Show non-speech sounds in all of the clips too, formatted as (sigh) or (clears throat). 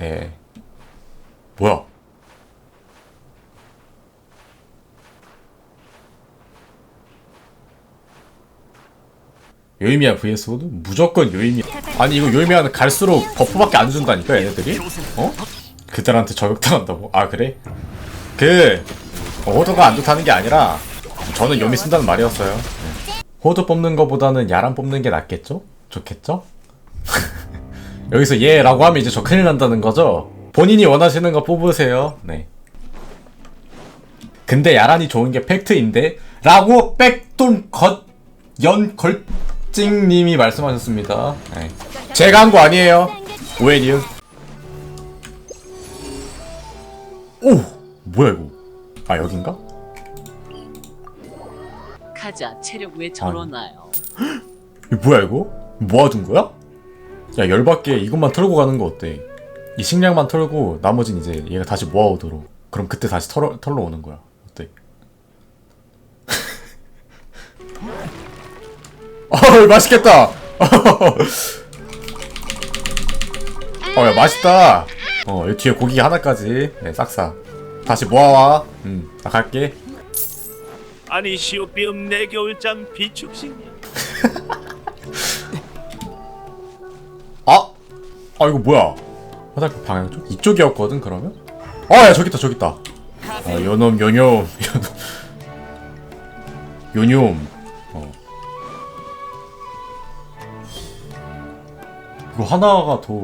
예. 뭐야? 요이미야 vs 호드? 무조건 요이미야. 아니 이거 요이미야는 갈수록 버프밖에 안 준다니까 얘네들이? 어? 그들한테 저격당한다고? 아 그래? 그 어, 호드가 안 좋다는 게 아니라 저는 요미 쓴다는 말이었어요. 네. 호드 뽑는 거보다는 야란 뽑는 게 낫겠죠? 좋겠죠? (laughs) 여기서 얘라고 하면 이제 저 큰일 난다는 거죠? 본인이 원하시는 거 뽑으세요. 네. 근데 야란이 좋은 게 팩트인데 라고 백돈 겉연 걸찡님이 말씀하셨습니다. 네. 제가 한 거 아니에요. 오해니은. 오 뭐야 이거? 아 여긴가? 가자 체력 왜 저러나요? 이거 뭐야 이거? 모아둔 거야? 야 열받게 이것만 털고 가는 거 어때? 이 식량만 털고 나머진 이제 얘가 다시 모아오도록 그럼 그때 다시 털어, 털러 오는 거야. 어때? (laughs) (laughs) 어 맛있겠다! 어야 맛있다! 어 여기 뒤에 고기 하나까지. 네, 싹싹 다시 모아와. 음나 갈게. 아니 시오비음 내겨울장 비축식님 (laughs) 아! 아 이거 뭐야? 화살표 방향 쪽? 이쪽이었거든 그러면? 아야 저기 있다 저기 있다. 아 요놈 요놈 요놈 요놈 어. 이거 하나가 더.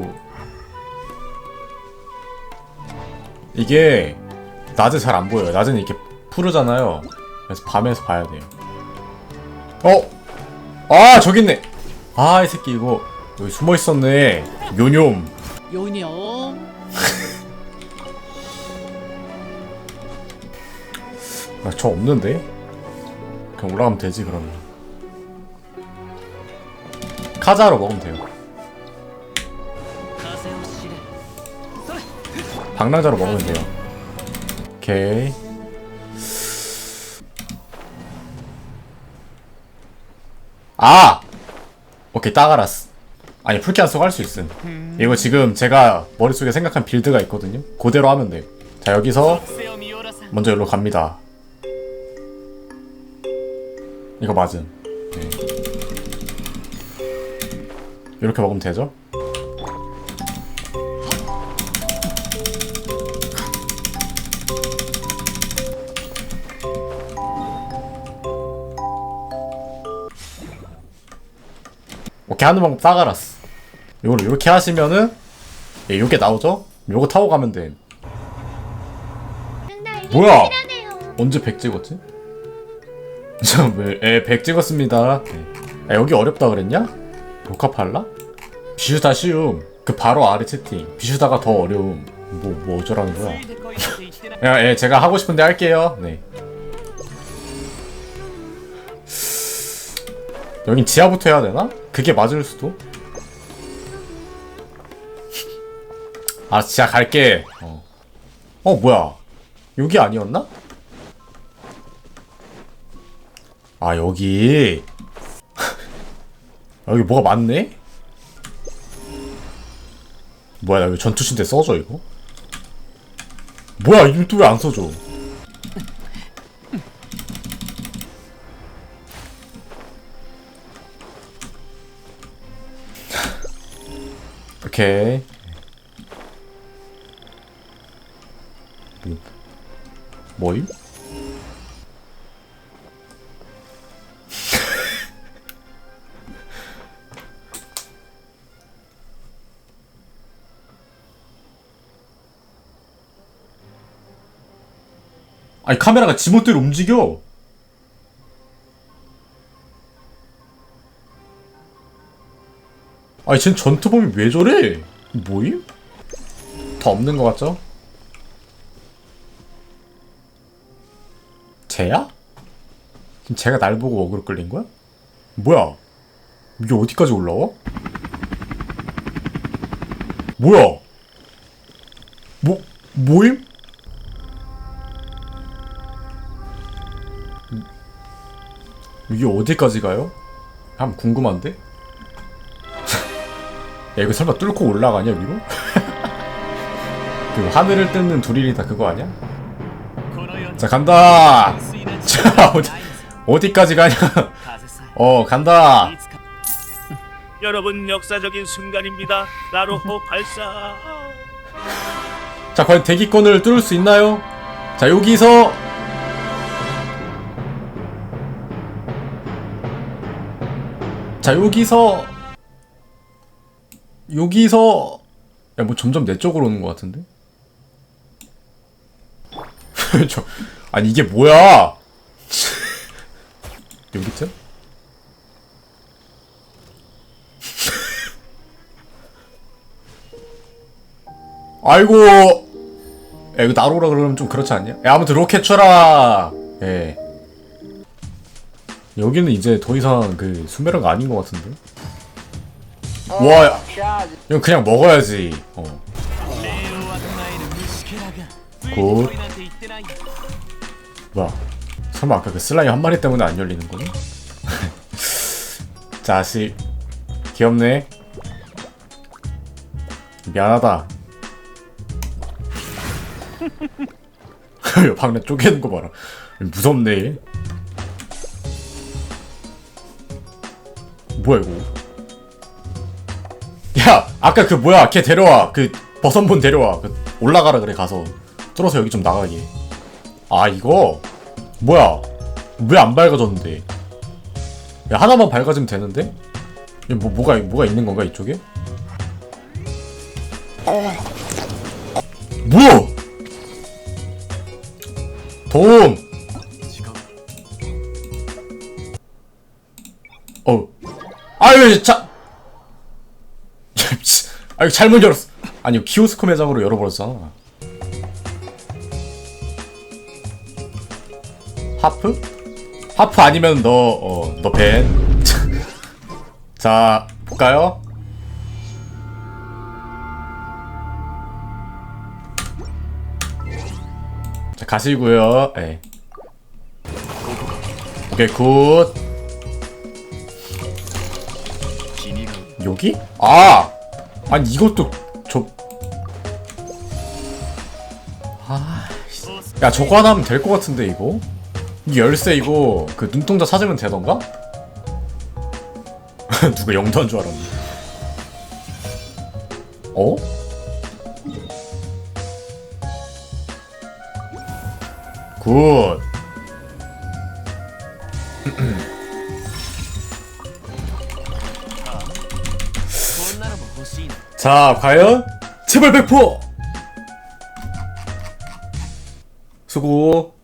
이게 낮에 잘 안 보여요. 낮에는 이렇게 푸르잖아요. 그래서 밤에서 봐야 돼요. 어? 아 저기 있네. 아 이 새끼 이거 여기 숨어 있었네. 요놈. 요녀 아, 저 없는데? 그냥 올라가면 되지 그러면. 카자로 먹으면 돼요. 방랑자로 먹으면 돼요. 오케이. 아! 오케이 딱 알았어 아니 풀키안 속할수 있음 이거 지금 제가 머릿속에 생각한 빌드가 있거든요 그대로 하면 돼자 여기서 먼저 여기로 갑니다 이거 맞음. 네. 이렇게 먹으면 되죠? 오케이 하는 방법 딱 알았어. 이거를 이렇게 하시면은 예, 요게 나오죠? 요거 타고 가면 돼. 뭐야? 언제 100 찍었지? (laughs) 저에100 찍었습니다. 네. 아, 여기 어렵다 그랬냐? 복합할라? 비슈다 쉬움. 그 바로 아래 채팅. 비슈다가 더 어려움. 뭐, 뭐 어쩌라는 거야. (laughs) 야, 예, 제가 하고 싶은데 할게요. 네. 여긴 지하부터 해야 되나? 그게 맞을 수도? 아, 지하 갈게. 어. 어, 뭐야. 여기 아니었나? 아 여기 (laughs) 여기 뭐가 많네? 뭐야 나 이거 전투신데 써줘 이거? 뭐야 이거 또 왜 안 써줘? (laughs) 오케이 뭐임? (laughs) 아니 카메라가 지멋대로 움직여. 아니 쟨 전투범이 왜 저래? 뭐임? 더 없는 것 같죠? 쟤야? 지금 쟤가 날 보고 어그로 끌린 거야? 뭐야? 이게 어디까지 올라와? 뭐야? 뭐, 뭐임? 이게 어디까지 가요? 한번 궁금한데? (laughs) 야 이거 설마 뚫고 올라가냐 위로? (laughs) 그 하늘을 뜯는 두릴이 다 그거 아니야? 자 간다 자 어디, 어디 까지 가냐 어 간다 여러분 역사적인 순간입니다. 나로호 발사. 자 과연 대기권을 뚫을 수 있나요? 자 여기서 자 여기서 여기서 야 뭐 점점 내 쪽으로 오는 것 같은데? (laughs) 저 아니 이게 뭐야? 여기쯤? (laughs) 아이고. 야 이거 나로라 그러면 좀 그렇지 않냐? 야 아무튼 로켓 쳐라. 예. 여기는 이제 더 이상 그 수메라가 아닌 것 같은데? 와 야, 이거 그냥 먹어야지. 어. 굿. 뭐야 설마 아까 그 슬라임 한 마리 때문에 안 열리는 거니? 자식 귀엽네 미안하다 (laughs) 야, 방금 쪼개는 거 봐라. 무섭네. 뭐야 이거? 야, 아까 그 뭐야? 걔 데려와. 그 버선본 데려와. 그 올라가라 그래 가서. 뚫어서 여기 좀 나가게. 아 이거 뭐야? 왜 안 밝아졌는데? 야 하나만 밝아지면 되는데? 야, 뭐 뭐가 뭐가 있는 건가 이쪽에? 뭐야? 도움! 어. 아유, 자. (laughs) 아, 이거 잘못 열었어. 아니, 키오스크 매장으로 열어버렸잖아. 하프? 하프 아니면 너, 어, 너 벤. (laughs) 자, 볼까요? 자, 가시고요. 예. 오케이, 굿. 여기? 아! 아니, 이것도, 저. 아. 씨. 야, 저거 하나 하면 될 것 같은데, 이거? 이 열쇠, 이거, 그 눈동자 찾으면 되던가? (laughs) 누가 영도 한 줄 알았네. 어? 굿. (clears throat) 자, 과연 체벌 100%! 수고.